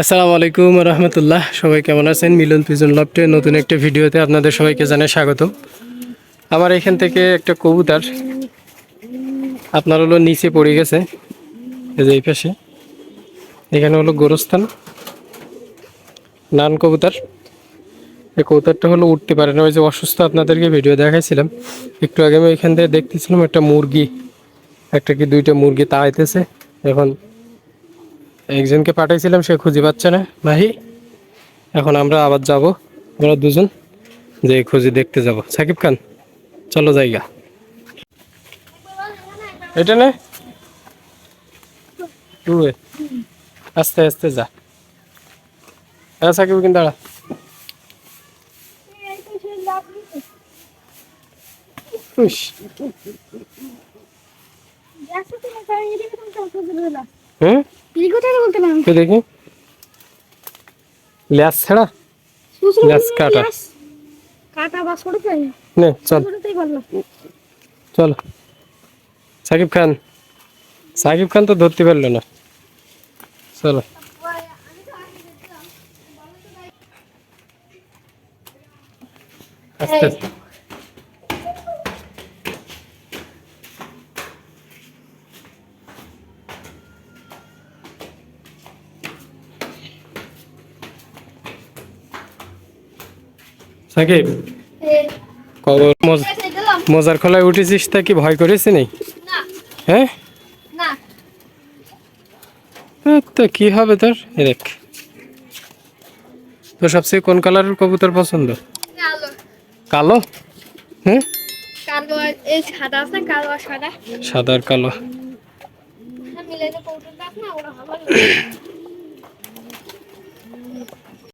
আসসালামু আলাইকুম রহমতুল্লাহ। সবাই কেমন আছেন? মিলন পিজন লফটে নতুন একটা ভিডিওতে আপনাদের সবাইকে জানাই স্বাগতম। আমার এখান থেকে একটা কবুতার আপনার হলো নিচে পড়ে গেছে, এই যে এই পাশে। এখানে হলো গোরস্থান, নান কবুতার। এই কবুতারটা হলো উঠতে পারে না, ওই যে অসুস্থ আপনাদেরকে ভিডিও দেখাইছিলাম। একটু আগে আমি এখান থেকে দেখতেছিলাম একটা মুরগি, একটা কি দুইটা মুরগি তাড়াইতেছে। এখন একজনকে পাঠাইছিলাম সে খুঁজে পাচ্ছে না। ভাই এখন আমরা আবার যাব। আমরা দুজন যে খুঁজে দেখতে যাব। সাকিব খান চলো জায়গা এটা নে। আস্তে আস্তে যা। হ্যাঁ সাকিব কিন্তু দাঁড়া। উস, হুম তো দেখি ল্যাস ছাড়া? ল্যাস কাটা। কাটা বা ছোট চাই নে চল। ছোটটাই সাকিব খান। সাকিব খান তো ধরতে পারল না। চলো। আস্তে আস্তে। সাকিব? কবর মজ- মজার খোলায় উঠেছিস তা কি ভয় করেছি নেই হ্যাঁ? না। তো কি হবে তোর? দেখ। তোর সবচেয়ে কোন কালারের কবুতর পছন্দ? কালো। হ্যাঁ? সাদা কালো আর সাদা। সাদা আর কালো।